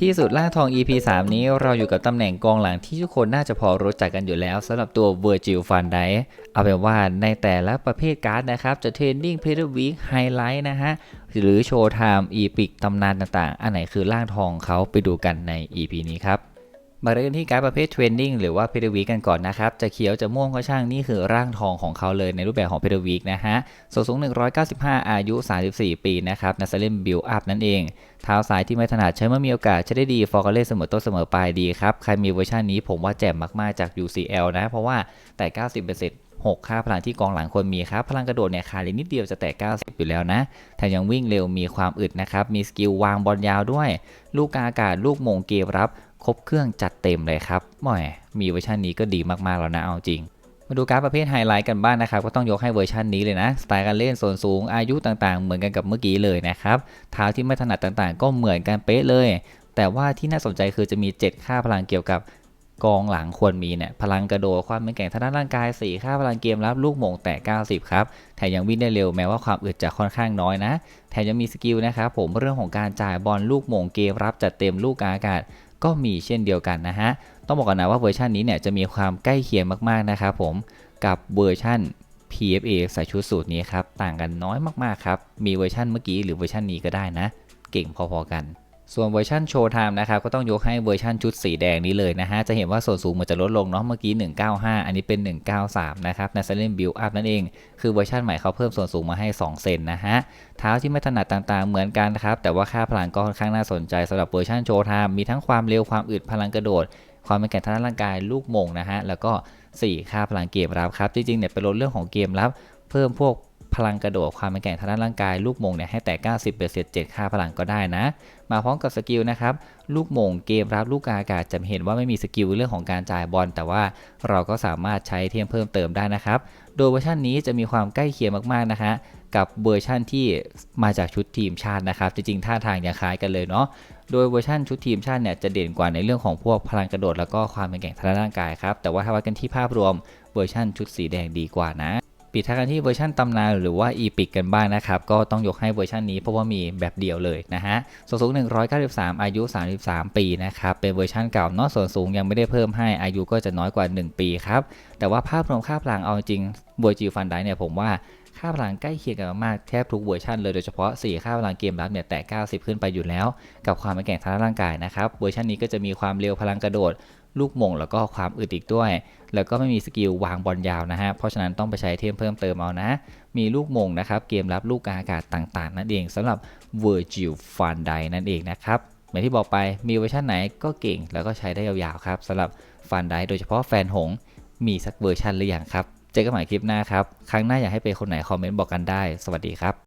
ที่สุดล่างทอง EP 3 นี้เราอยู่กับตำแหน่งกองหลังที่ทุกคนน่าจะพอรู้จักกันอยู่แล้วสำหรับตัวเวอร์จิลฟันไดเอาเป็นว่าในแต่ละประเภทการ์ดนะครับ จะเทรนดิ้งเพลวีคไฮไลท์นะฮะ หรือโชว์ไทม์อีพิกตำนานต่างๆ อันไหนคือล่างทองเขาไปดูกันใน EP นี้ครับ มาเริ่มที่การประเภทเทรนนิ่งหรือว่าเพดวีกันก่อนนะครับ จะเขียวจะม่วงก็ช่างนี่คือร่างทองของเขาเลยในรูปแบบของเพดวีกนะฮะส่วนสูง 195 อายุ 34 ปีนะครับนัสเลมบิลอัพนั่นเองเท้าซ้ายที่ไม่ถนัดใช้เมื่อมีโอกาสใช้ได้ดีฟอร์กเล่เสมอต้นเสมอปลายดีครับ ใครมีเวอร์ชันนี้ผมว่าแจ่มมากๆจาก UCL นะ เพราะว่าแต่ 90% 6 ค่าพลังที่กองหลังควรมีครับ พลังกระโดดเนี่ยขาดนิดเดียวจะแตะ 90 อยู่แล้วนะ แถมยังวิ่งเร็วมีความอึดนะครับ มีสกิลวางบอลยาวด้วย ลูกกาอากาศลูกมงเกมรับ ครบเครื่องจัดเต็มเลยครับหม่อยมีเวอร์ชันนี้ก็ดีมากๆแล้วนะเอาจริง มาดูการดประเภทไฮไลท์กันบ้างนะครับ ก็ต้องยกให้เวอร์ชันนี้เลยนะ สไตล์การเล่นส่วนสูงอายุต่างๆ เหมือนกันกับเมื่อกี้เลยนะครับเท้าที่ไม่ถนัดต่างๆ ก็เหมือนกันเป๊ะเลย แต่ว่าที่น่าสนใจคือจะมี 7 ค่าพลังเกี่ยวกับกองหลังควรมีเนี่ยพลังกระโดดความเป็นแก่งทางด้านร่างกาย 4 ค่าพลังเกมรับลูกโมงแตะ90 ครับแถมยังวิ่งได้เร็วแม้ว่าความอึดจะค่อนข้างน้อยนะ แถมยังมีสกิลนะครับผมเรื่องของการจ่ายบอลลูกโมงเกมรับจัดเต็มลูกอากาศ ก็มีเช่นเดียวกันนะฮะ ต้องบอกกันนะว่าเวอร์ชันนี้เนี่ยจะมีความใกล้เคียงมากๆนะครับผมกับเวอร์ชัน PFA ใส่ชุดสูตรนี้ครับ ต่างกันน้อยมากๆครับ มีเวอร์ชันเมื่อกี้หรือเวอร์ชันนี้ก็ได้นะ เก่งพอๆกัน ส่วนเวอร์ชันโชว์ไทม์นะครับก็ต้องยกให้เวอร์ชันชุดสีแดงนี้เลยนะฮะ จะเห็นว่าส่วนสูงมันจะลดลงเนาะเมื่อกี้ 195 อันนี้เป็น 193 นะครับในเซเลนบิลอัพนั่นเอง คือเวอร์ชันใหม่เขาเพิ่มส่วนสูงมาให้ 2 เซนนะฮะ เท้าที่ไม่ถนัดต่างๆเหมือนกันนะครับ แต่ว่าค่าพลังก็ค่อนข้างน่าสนใจสำหรับเวอร์ชันโชว์ไทม์มีทั้งความเร็วความอึดพลังกระโดด ความเป็นแก่นทางร่างกายลูกมงนะฮะแล้วก็ 4 ค่าพลังเกมรับครับจริงๆเนี่ยเป็นลดเรื่องของเกมรับ เพิ่มพวก พลังกระโดดความเป็นแก่นทางด้านร่างกาย ลูกมงเนี่ยให้แต่ 90เเศษ7ค่าพลังก็ได้นะ มาพร้อมกับสกิลนะครับลูกมงเกมรับลูกกาอากาศจะเห็นว่าไม่มีสกิลเรื่องของการจ่ายบอลแต่ว่าเราก็สามารถใช้เทียมเพิ่มเติมได้นะครับ โดยเวอร์ชันนี้จะมีความใกล้เคียงมากๆนะคะกับเวอร์ชันที่มาจากชุดทีมชาตินะครับ จริงๆ ท่าทางยังคล้ายกันเลยเนาะ โดยเวอร์ชันชุดทีมชาติเนี่ยจะเด่นกว่าในเรื่องของพวกพลังกระโดดแล้วก็ความเป็นแกร่งทางด้านร่างกายครับ แต่ว่าถ้าวัดกันที่ภาพรวมเวอร์ชันชุดสีแดงดีกว่านะ ปิดท้ายกันที่เวอร์ชันตำนานหรือว่า e p i c กันบ้างนะครับ ก็ต้องยกให้เวอร์ชันนี้เพราะว่ามีแบบเดียวเลยนะฮะส่วนสูง 193 อายุ 33 ปีนะครับ เป็นเวอร์ชันเก่าเนอกส่วนสูงยังไม่ได้เพิ่มให้อายุก็จะน้อยกว่า 1 ปีครับ แต่ว่าภาพรวมค่าพลังเอาจริงเวจิฟันไดเนี่ยผมว่าค่าพลังใกล้เคียงกันมากๆแทบทุกเวอร์ชันเลยโดยเฉพาะ 4 ค่าพลังเกมรับเนี่ยแต่ 90 ขึ้นไปอยู่แล้ว กับความเป็นแกร่งทางร่างกายนะครับเวอร์ชันนี้ก็จะมีความเร็วพลังกระโดด ลูกมงแล้วก็ความอึดอีกด้วย แล้วก็ไม่มีสกิลวางบอลยาวนะฮะ เพราะฉะนั้นต้องไปใช้เทมเพิ่มเติมเอานะ มีลูกมงนะครับ เกมรับลูกกลางอากาศต่างๆ นั่นเองสำหรับ Virgil van Dijk นั่นเองนะครับเหมือนที่บอกไปมีเวอร์ชันไหนก็เก่งแล้วก็ใช้ได้ยาวๆครับสำหรับ Van Dijk โดยเฉพาะแฟนหงมีสักเวอร์ชันหรือยังครับ เจอกันใหม่คลิปหน้าครับ ครั้งหน้าอยากให้เป็นคนไหนคอมเมนต์บอกกันได้ สวัสดีครับ